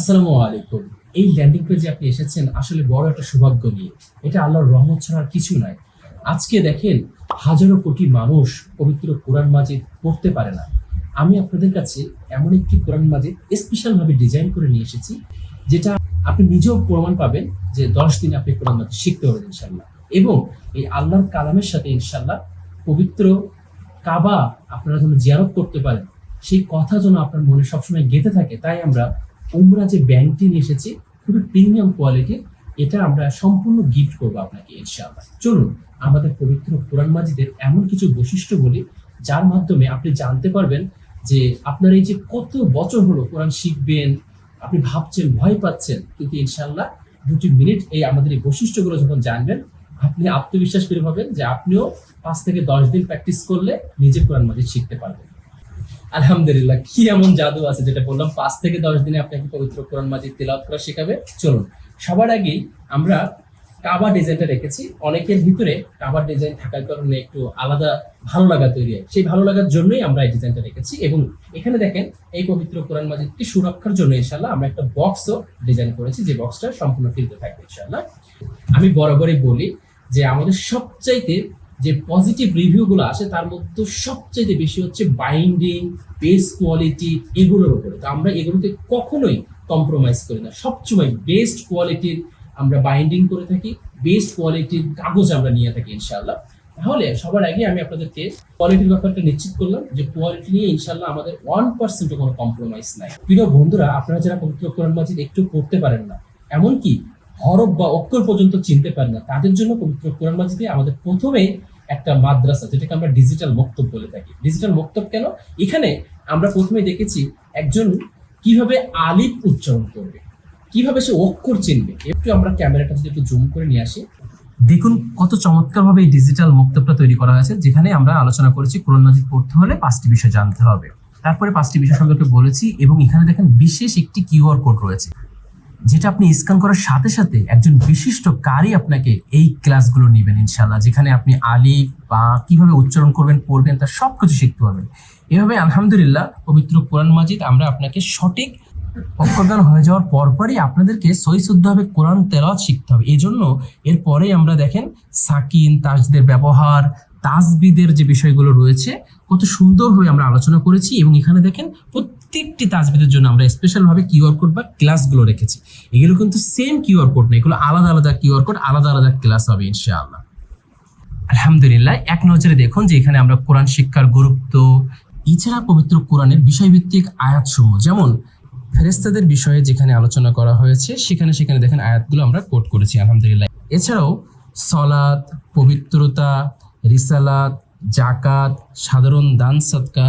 আসসালামু আলাইকুম। এই ল্যান্ডিং পেজে আপনি এসেছেন আসলে বড় একটা সৌভাগ্য নিয়ে। এটা আল্লাহর রহমত ছাড়া কিছু নয় আজকে দেখেন হাজারো কোটি মানুষ পবিত্র কোরআন মাজিদ পড়তে পারে না। আমি আপনাদের কাছে এমন একটি কোরআন মাজিদ স্পেশাল ভাবে ডিজাইন করে নিয়ে এসেছি, যেটা আপনি নিজেও প্রমাণ পাবেন যে দশ দিন আপনি কোরআন মাজিদ শিখতে পারবেন ইনশাল্লাহ এবং এই আল্লাহর কালামের সাথে ইনশাল্লাহ পবিত্র কাবা আপনারা যেন জিয়ারত করতে পারেন, সেই কথা যেন আপনার মনে সবসময় গেঁথে থাকে, তাই আমরা উমরা যে ব্যাংকটি নিয়ে এসেছি, খুবই প্রিমিয়াম কোয়ালিটির এটা আমরা সম্পূর্ণ গিফট করব আপনাকে, ইনশাআল্লাহ। চলুন, আমাদের পবিত্র কোরআন মাজিদের এমন কিছু বৈশিষ্ট্য বলি, যার মাধ্যমে আপনি জানতে পারবেন যে আপনার এই যে কত বছর হলো কোরআন শিখবেন, আপনি ভাবছেন, ভয় পাচ্ছেন, কিন্তু ইনশাল্লাহ দুটি মিনিট এই আমাদের এই বৈশিষ্ট্যগুলো যখন জানবেন, আপনি আত্মবিশ্বাস ফিরে পাবেন যে আপনিও পাঁচ থেকে দশ দিন প্র্যাকটিস করলে নিজে কোরআন মাজিদ শিখতে পারবেন। আলহামদুলিল্লাহ, কি এমন জাদু আছে যেটা বললাম, পাঁচ থেকে দশ দিনে আপনাকে পবিত্র কোরআন মাজিদ তেলাওয়াত করা শেখাবে? চলুন, সবার আগেই আমরা কাবা ডিজাইনটা রেখেছি। অনেকের ভিতরে কাবার ডিজাইন থাকার কারণে একটু আলাদা ভালো লাগা তৈরি হয়। সেই ভালো লাগার জন্যই আমরা এই ডিজাইনটা রেখেছি এবং এখানে দেখেন, এই পবিত্র কোরআন মাজিদকে সুরক্ষার জন্য ইনশাল্লাহ আমরা একটা বক্সও ডিজাইন করেছি, যে বক্সটা সম্পূর্ণ ফিরতে থাকবে ইনশাল্লাহ আমি বরাবরই বলি যে আমাদের সবচাইতে যে পজিটিভ রিভিউগুলো আসে, তার মধ্যে সবচাইতে বেশি হচ্ছে বাইন্ডিং বেস কোয়ালিটি এগুলোর উপরে। তো আমরা এগুলোতে কখনোই কম্প্রোমাইজ করি না। সবসময় বেস্ট কোয়ালিটির আমরা বাইন্ডিং করে থাকি বেস্ট কোয়ালিটির কাগজ আমরা নিয়ে থাকি ইনশাল্লাহ তাহলে সবার আগে আমি আপনাদেরকে কোয়ালিটির ব্যাপারটা নিশ্চিত করলাম যে কোয়ালিটি নিয়ে ইনশাল্লাহ আমাদের ওয়ান পার্সেন্টও কোনো কম্প্রোমাইজ নাই। প্রিয় বন্ধুরা, আপনারা যারা পবিত্র কোরআন মাজিদ একটু পড়তে পারেন না, এমনকি হরফ বা অক্ষর পর্যন্ত চিনতে পারেন না, তাদের জন্য পবিত্র কোরআন মাজিদে আমাদের প্রথমে একটা মাদ্রাসা, যেটাকে আমরা ডিজিটাল মক্তব বলে থাকি। ডিজিটাল মক্তব কেন? এখানে আমরা প্রথমে দেখেছি একজন কীভাবে আলিফ উচ্চারণ করবে, কীভাবে সে অক্ষর চিনবে। একটু আমরা ক্যামেরাটা যদি একটু জুম করে নিয়ে আসি। দেখুন কত চমৎকার ভাবে এই ডিজিটাল মক্তবটা তৈরি করা হয়েছে, যেখানে আমরা আলোচনা করেছি কোরআন মাজিদ পড়তে হলে পাঁচটি বিষয় জানতে হবে। তারপরে পাঁচটি বিষয় সম্পর্কে বলেছি এবং এখানে দেখেন বিশেষ একটি কিউআর কোড রয়েছে। যেটা আপনি স্ক্যান করার সাথে সাথে একজন বিশিষ্ট কারি আপনাকে এই ক্লাসগুলো নেবেন ইনশাল্লাহ যেখানে আপনি আলিফ, বা কীভাবে উচ্চারণ করবেন, পড়বেন তার সব কিছু শিখতে পারবেন। এভাবে আলহামদুলিল্লাহ পবিত্র কোরআন মাজিদ আমরা আপনাকে সঠিক অক্ষরদান হয়ে যাওয়ার পরপরই আপনাদেরকে সই শুদ্ধভাবে কোরআন তেলাওয়াত শিখতে হবে। এই জন্য এরপরে আমরা দেখেন সাকিন, তাজদের ব্যবহার, তাজবিদের যে বিষয়গুলো রয়েছে, কত সুন্দরভাবে আমরা আলোচনা করেছি এবং এখানে দেখেন প্রত্যেকটি তাজবিদের জন্য আমরা স্পেশাল ভাবে কিউআর কোড বা ক্লাসগুলো রেখেছি। এগুলো কিন্তু সেম কিউআর কোড না, এগুলো আলাদা আলাদা কিউআর কোড আলাদা আলাদা ক্লাস হবে ইনশাআল্লাহ। আলহামদুলিল্লাহ, এক নজরে দেখুন যে এখানে আমরা কোরআন শিক্ষার গুরুত্ব এছাড়া পবিত্র কোরআনের বিষয়ভিত্তিক আয়াতসমূহ, যেমন ফেরেস্তাদের বিষয়ে যেখানে আলোচনা করা হয়েছে, সেখানে সেখানে দেখেন আয়াতগুলো আমরা কোট করেছি, আলহামদুলিল্লাহ। এছাড়াও সলাদ পবিত্রতা, রিসালাত জাকাত সাধারণ দান সৎকা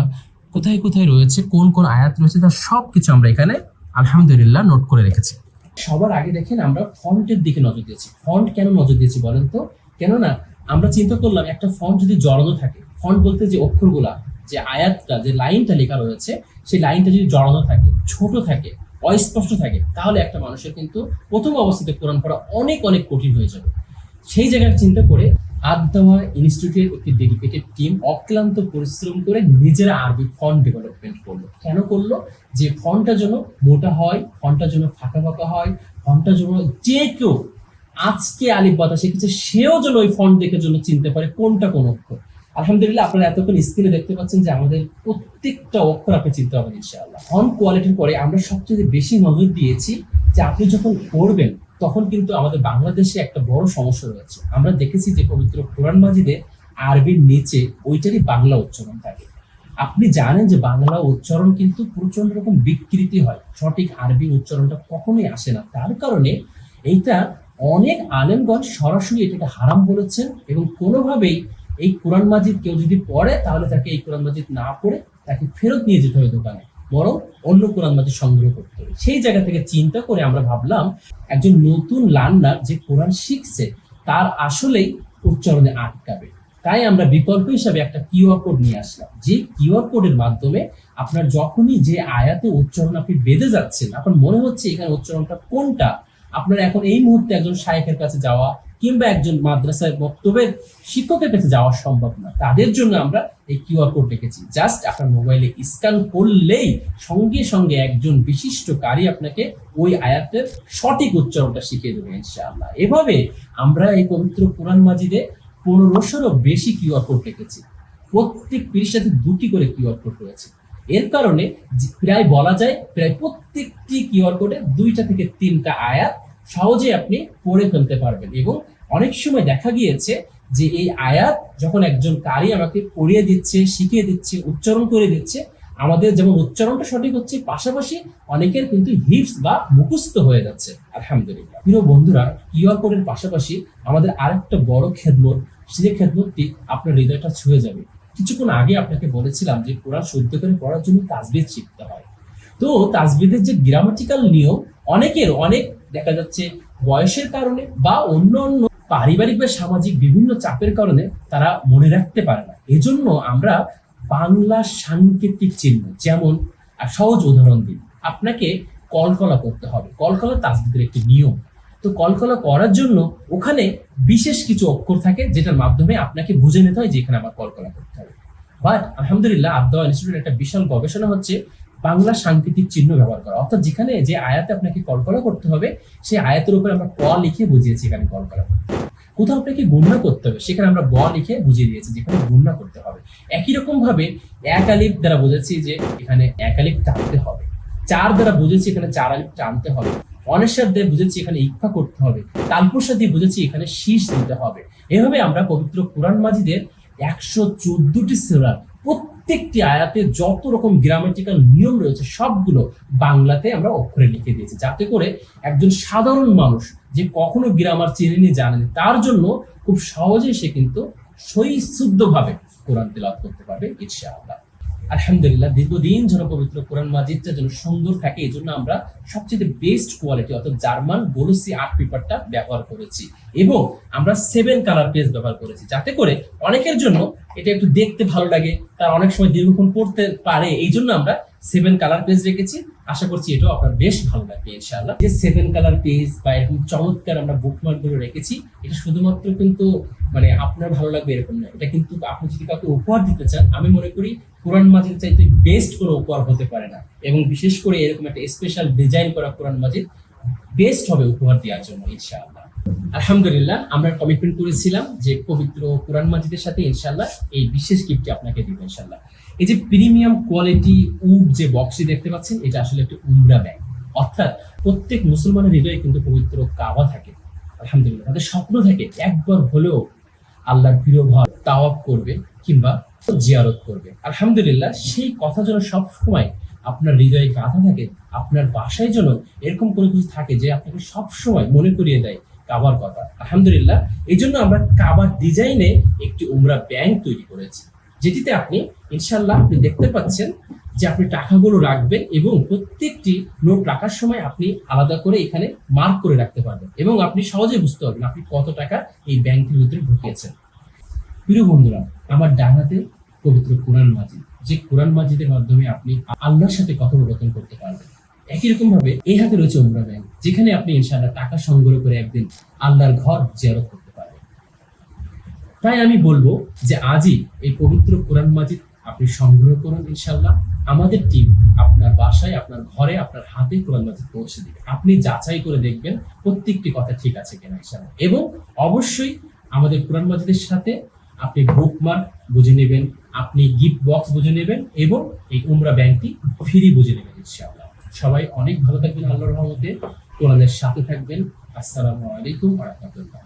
কোথায় কোথায় রয়েছে, কোন কোন আয়াত রয়েছে, তার সব কিছু আমরা এখানে আলহামদুলিল্লাহ নোট করে রেখেছি। সবার আগে দেখেন আমরা ফন্টের দিকে নজর দিয়েছি। ফন্ট কেন নজর দিয়েছি বলেন তো? কেননা আমরা চিন্তা করলাম একটা ফন্ট যদি জড়ানো থাকে ফন্ট বলতে যে অক্ষরগুলা, যে আয়াতটা, যে লাইনটা লেখা রয়েছে, সেই লাইনটা যদি জড়ানো থাকে, ছোট থাকে, অস্পষ্ট থাকে, তাহলে একটা মানুষের কিন্তু প্রথম অবস্থাতে কোরআন পড়া অনেক অনেক কঠিন হয়ে যাবে। সেই জায়গায় চিন্তা করে আদাওয়া ইনস্টিটিউটের একটি ডেডিকেটেড টিম অক্লান্ত পরিশ্রম করে নিজেরা আরবি ফন্ট ডেভেলপমেন্ট করল। কেন করল? যে ফন্টটা যেন মোটা হয় ফন্টটা যেন ফাঁকা ফাঁকা হয় ফন্টটা যেন যে কেউ আজকে আলিফ বাতা শিখেছে, সেও যেন ওই ফন্ট দেখে জন্য চিনতে পারে কোনটা কোন অক্ষর। আলহামদুলিল্লাহ, আপনারা এতক্ষণ স্ক্রিনে দেখতে পাচ্ছেন যে আমাদের প্রত্যেকটা অক্ষর আপনি চিনতে পারবেন ইনশাআল্লাহ। ফন্ট কোয়ালিটির পরে আমরা সবচেয়ে বেশি নজর দিয়েছি যে আপনি যখন পড়বেন তখন কিন্তু আমাদের বাংলাদেশে একটা বড় সমস্যা রয়েছে। আমরা দেখেছি যে পবিত্র কোরআন মাজিদে আরবির নিচে ওইটারই বাংলা উচ্চারণ থাকে। আপনি জানেন যে বাংলা উচ্চারণ কিন্তু প্রচণ্ড রকম বিকৃতি হয়। সঠিক আরবি উচ্চারণটা কখনোই আসে না। তার কারণে এইটা অনেক আলেমগঞ্জ সরাসরি এটাকে হারাম বলেছেন এবং কোনোভাবেই এই কোরআন মাজিদ কেউ যদি পড়ে, তাহলে তাকে এই কোরআন মাজিদ না পড়ে তাকে ফেরত নিয়ে যেতে হবে দোকানে। বরং অন্য কোরআন মাজিদ সংগ্রহ করতে হবে। সেই জায়গা থেকে চিন্তা করে আমরা ভাবলাম, একজন নতুন লার্নার যে কোরআন শিখছে, তার আসলেই উচ্চারণে আটকাবে। তাই আমরা বিকল্প হিসাবে একটা কিউআর কোড নিয়ে আসলাম। যে কিউআর কোডের মাধ্যমে আপনার যখনই যে আয়াতে উচ্চারণ আপনি বেঁধে যাচ্ছেন, আপনার মনে হচ্ছে এখানে উচ্চারণটা কোনটা আপনার এখন এই মুহূর্তে একজন শায়েখের কাছে যাওয়া কিংবা একজন মাদ্রাসায় বক্তব্যের শিক্ষকের কাছে যাওয়া সম্ভব না। তাদের জন্য আমরা এই কিউআর কোড রেখেছি। জাস্ট আপনার মোবাইলে স্ক্যান করলেই সঙ্গে সঙ্গে একজন বিশিষ্ট কারি আপনাকে ওই আয়াতের সঠিক উচ্চারণটা শিখিয়ে দেবে ইনশাআল্লাহ। এভাবে আমরা এই পবিত্র কোরআন মাজিদে পনেরোশোরও বেশি কিউআর কোড রেখেছি। প্রত্যেক পৃষ্ঠাতে দুটি করে কিউআর কোড রয়েছে। এর কারণে প্রায় বলা যায় প্রায় প্রত্যেকটি কিউআর কোডে দুইটা থেকে তিনটা আয়াত সহজে আপনি পড়ে ফেলতে পারবেন। এবং অনেক সময় দেখা গিয়েছে যে এই আয়াত যখন একজন কারি আমাকে পড়িয়ে দিচ্ছে, শিখিয়ে দিচ্ছে, উচ্চারণ করে দিচ্ছে, আমাদের যেমন উচ্চারণটা সঠিক হচ্ছে, পাশাপাশি অনেকের কিন্তু হিপস বা মুখস্থ হয়ে যাচ্ছে। আলহামদুলিল্লাহ। প্রিয় বন্ধুরা কিউআর কোডের পাশাপাশি আমাদের আরেকটা বড় খেদমত, সেই খেদমতটি আপনার হৃদয়টা ছুঁয়ে যাবে। কিছুক্ষণ আগে আপনাকে বলেছিলাম যে কোরআন শুদ্ধ করে পড়ার জন্য তাজবিদ শিখতে হয়। তো তাজবিদের যে গ্রামাটিক্যাল নিয়ম, অনেকের অনেক দেখা যাচ্ছে বয়সের কারণে বা অন্য অন্য পারিবারিক বা সামাজিক বিভিন্ন চাপের কারণে তারা মনে রাখতে পারে না। এজন্য আমরা বাংলা সাংকেতিক চিহ্ন যেমন সহজ উদাহরণ দিন আপনাকে কলকলা করতে হবে। কলকলা তাজবিদের একটি নিয়ম। তো কলকলা করার জন্য ওখানে বিশেষ কিছু অক্ষর থাকে যেটার মাধ্যমে আপনাকে বুঝে নিতে হয় যে এখানে আমার কলকলা করতে হবে। বাট আলহামদুলিল্লাহ আবদুল্লাহ ইনস্টিটিউট একটা বিশাল গবেষণা হচ্ছে বাংলা সাংকেতিক চিহ্ন ব্যবহার করা। অর্থাৎ যেখানে যে আয়াতে আপনাকে কলকলা করতে হবে, সেই আয়াতের উপরে আমরা ক লিখে বুঝিয়েছি এখানে কলকলা করতে। কোথাও আপনাকে গুণনা করতে হবে, সেখানে আমরা ব লিখে বুঝিয়ে দিয়েছি, যেখানে গুণনা করতে হবে। একই রকম ভাবে এক আলিফ দ্বারা বুঝেছি যে এখানে এক আলিফ টানতে হবে। চার দ্বারা বুঝেছি এখানে চার আলিফ টানতে হবে। অনেশ্বর দিয়ে বুঝেছি এখানে ইচ্ছা করতে হবে। তালপুষা দিয়ে বুঝেছি এখানে শীষ দিতে হবে। এভাবে আমরা পবিত্র কোরআন মাজিদের একশো চোদ্দটি সেরার প্রত্যেকটি আয়াতে যত রকম গ্রামেটিক্যাল নিয়ম রয়েছে, সবগুলো বাংলাতে আমরা অক্ষরে লিখে দিয়েছি। যাতে করে একজন সাধারণ মানুষ যে কখনো গ্রামার চেনেনি, জানেনি, তার জন্য খুব সহজেই সে কিন্তু সই শুদ্ধভাবে কোরআন তেলাওয়াত করতে পারবে, ইনশাআল্লাহ। আলহামদুলিল্লাহ, দীর্ঘদিন যেন পবিত্র কোরআন মাজিদটা যেন সুন্দর থাকে এই জন্য আমরা সবচেয়ে বেস্ট কোয়ালিটি অর্থাৎ জার্মান বলুসি আর্ট পেপারটা ব্যবহার করেছি। এবং আমরা সেভেন কালার পেজ ব্যবহার করেছি, যাতে করে অনেকের জন্য এটা একটু দেখতে ভালো লাগে। তার অনেক সময় দীর্ঘক্ষণ পড়তে পারে, এই জন্য আমরা সেভেন কালার পেজ রেখেছি। আশা করছি এটাও আপনার বেশ ভালো লাগবে, ইনশাআল্লাহ। যে সেভেন কালার পেজ বা এরকম চমৎকার আমরা বুকমার্কগুলো রেখেছি, এটা শুধুমাত্র কিন্তু মানে আপনার ভালো লাগবে এরকম না। এটা কিন্তু আপনি যদি কাউকে উপহার দিতে চান, আমি মনে করি কোরআন মাজিদ চাইতে বেস্ট কোনো উপহার হতে পারে না। এবং বিশেষ করে এরকম একটা স্পেশাল ডিজাইন করা কোরআন মাজিদ বেস্ট হবে উপহার দেওয়ার জন্য, ইনশাআল্লাহ। আলহামদুলিল্লাহ, আমরা কমিটমেন্ট করেছিলাম যে পবিত্র কোরআন মাজিদের সাথে ইনশাল্লাহ এই বিশেষ গিফটটি আপনাকে দিব ইনশাল্লাহ এই যে প্রিমিয়াম কোয়ালিটি উড যে বক্সটি দেখতে পাচ্ছেন, এটা আসলে একটা উমরা ব্যাগ অর্থাৎ প্রত্যেক মুসলমানের হৃদয়ে কিন্তু পবিত্র কাবা থাকে। আলহামদুলিল্লাহ, তাদের স্বপ্ন থাকে একবার হলেও আল্লাহর প্রিয় ঘর তাওয়াব করবে কিংবা জিয়ারত করবে। আলহামদুলিল্লাহ, সেই কথা যেন সব সময় আপনার হৃদয়ে গাঁথা থাকে, আপনার বাসায় যেন এরকম কোনো কিছু থাকে যে আপনাকে সব সময় মনে করিয়ে দেয় কাবার কথা। আলহামদুলিল্লাহ, এই জন্য আমরা কাবার ডিজাইনে একটি উমরা ব্যাংক তৈরি করেছি। যেটিতে আপনি ইনশাল্লাহ আপনি দেখতে পাচ্ছেন যে আপনি টাকাগুলো রাখবেন এবং প্রত্যেকটি নোট রাখার সময় আপনি আলাদা করে এখানে মার্ক করে রাখতে পারবেন এবং আপনি সহজে বুঝতে পারবেন আপনি কত টাকা এই ব্যাংকের ভিতরে ঢুকিয়েছেন। প্রিয় বন্ধুরা, আমার ডানাতে পবিত্র কোরআন মাজিদ। যে কোরআন মাজিদের মাধ্যমে আপনি আল্লাহর সাথে কথোপকথন করতে পারবেন। একই রকম ভাবে এই হাতে রয়েছে উমরা ব্যাংক যেখানে আপনি ইনশাআল্লাহ টাকা সংগ্রহ করে একদিন আল্লাহর ঘর জিয়ারত করতে পারবেন। তাই আমি বলব যে আজই এই পবিত্র কোরআন মাজিদ আপনি সংগ্রহ করুন ইনশাআল্লাহ। আমাদের টিম আপনার বাসায়, আপনার ঘরে, আপনার হাতে কোরআন মাজিদ পৌঁছে দিবে আপনি যাচাই করে দেখবেন প্রত্যেকটি কথা ঠিক আছে কিনা ইনশাআল্লাহ। এবং অবশ্যই আমাদের কোরআন মাজিদের সাথে আপনি বুকমার্ক বুঝে নেবেন, আপনি গিফট বক্স বুঝে নেবেন এবং এই উমরা ব্যাংকটি ফ্রি বুঝে নেবেন ইনশাআল্লাহ। সবাই অনেক ভালো থাকবেন আল্লাহর রহমতে। তোমাদের সাথে থাকবেন। আসসালামু আলাইকুম রহমতুল্লাহ।